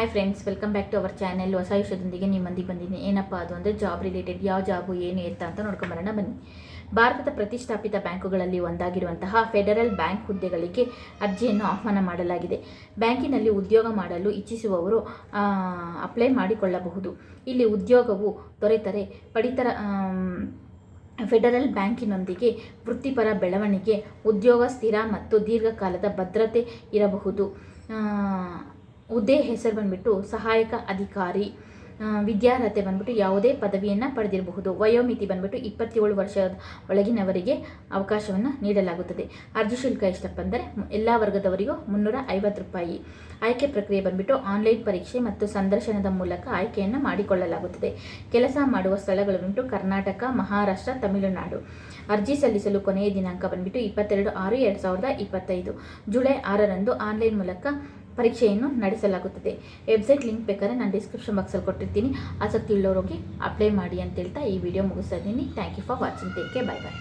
Hi friends welcome back to our channel ಹೊಸ ವಿಷಯದೊಂದಿಗೆ ನಿಮ್ಮೊಂದಿಗೆ ಬಂದಿದ್ದೀನಿ. ಏನಪ್ಪ ಅದು ಅಂದರೆ ಜಾಬ್ ರಿಲೇಟೆಡ್ ಯಾವ ಜಾಬು ಏನು ಎತ್ತ ಅಂತ ನೋಡ್ಕೊಂಬರೋಣ ಬನ್ನಿ. ಭಾರತದ ಪ್ರತಿಷ್ಠಾಪಿತ ಬ್ಯಾಂಕುಗಳಲ್ಲಿ ಒಂದಾಗಿರುವಂತಹ ಫೆಡರಲ್ ಬ್ಯಾಂಕ್ ಹುದ್ದೆಗಳಿಗೆ ಅರ್ಜಿಯನ್ನು ಆಹ್ವಾನ ಮಾಡಲಾಗಿದೆ. ಬ್ಯಾಂಕಿನಲ್ಲಿ ಉದ್ಯೋಗ ಮಾಡಲು ಇಚ್ಛಿಸುವವರು ಅಪ್ಲೈ ಮಾಡಿಕೊಳ್ಳಬಹುದು. ಇಲ್ಲಿ ಉದ್ಯೋಗವು ದೊರೆತರೆ ಪಡಿತರ ಫೆಡರಲ್ ಬ್ಯಾಂಕಿನೊಂದಿಗೆ ವೃತ್ತಿಪರ ಬೆಳವಣಿಗೆ, ಉದ್ಯೋಗ ಸ್ಥಿರ ಮತ್ತು ದೀರ್ಘಕಾಲದ ಭದ್ರತೆ ಇರಬಹುದು. ಹುದ್ದೆ ಹೆಸರು ಬಂದ್ಬಿಟ್ಟು ಸಹಾಯಕ ಅಧಿಕಾರಿ ವಿದ್ಯಾರ್ಹತೆ ಬಂದ್ಬಿಟ್ಟು ಯಾವುದೇ ಪದವಿಯನ್ನು ಪಡೆದಿರಬಹುದು. ವಯೋಮಿತಿ ಬಂದ್ಬಿಟ್ಟು ಇಪ್ಪತ್ತೇಳು ವರ್ಷದ ಒಳಗಿನವರಿಗೆ ಅವಕಾಶವನ್ನು ನೀಡಲಾಗುತ್ತದೆ. ಅರ್ಜಿ ಶುಲ್ಕ ಎಷ್ಟಪ್ಪ ಅಂದರೆ ಎಲ್ಲ ವರ್ಗದವರಿಗೂ ಮುನ್ನೂರ ಐವತ್ತು ರೂಪಾಯಿ. ಆಯ್ಕೆ ಪ್ರಕ್ರಿಯೆ ಬಂದ್ಬಿಟ್ಟು ಆನ್ಲೈನ್ ಪರೀಕ್ಷೆ ಮತ್ತು ಸಂದರ್ಶನದ ಮೂಲಕ ಆಯ್ಕೆಯನ್ನು ಮಾಡಿಕೊಳ್ಳಲಾಗುತ್ತದೆ. ಕೆಲಸ ಮಾಡುವ ಸ್ಥಳಗಳು ಬಂದ್ಬಿಟ್ಟು ಕರ್ನಾಟಕ, ಮಹಾರಾಷ್ಟ್ರ, ತಮಿಳುನಾಡು. ಅರ್ಜಿ ಸಲ್ಲಿಸಲು ಕೊನೆಯ ದಿನಾಂಕ ಬಂದ್ಬಿಟ್ಟು ಇಪ್ಪತ್ತೆರಡು ಆರು ಎರಡು ಸಾವಿರದ ಇಪ್ಪತ್ತೈದು. ಜುಲೈ ಆರರಂದು ಆನ್ಲೈನ್ ಮೂಲಕ ಪರೀಕ್ಷೆಯನ್ನು ನಡೆಸಲಾಗುತ್ತದೆ. ವೆಬ್ಸೈಟ್ ಲಿಂಕ್ ಬೇಕಾದ್ರೆ ನಾನು ಡಿಸ್ಕ್ರಿಪ್ಷನ್ ಬಾಕ್ಸಲ್ಲಿ ಕೊಟ್ಟಿರ್ತೀನಿ. ಆಸಕ್ತಿ ಉಳ್ಳವರಿಗೆ ಅಪ್ಲೈ ಮಾಡಿ ಅಂತ ಹೇಳ್ತಾ ಈ ವಿಡಿಯೋ ಮುಗಿಸ್ತಾ ಇದ್ದೀನಿ. Thank you for watching take care bye bye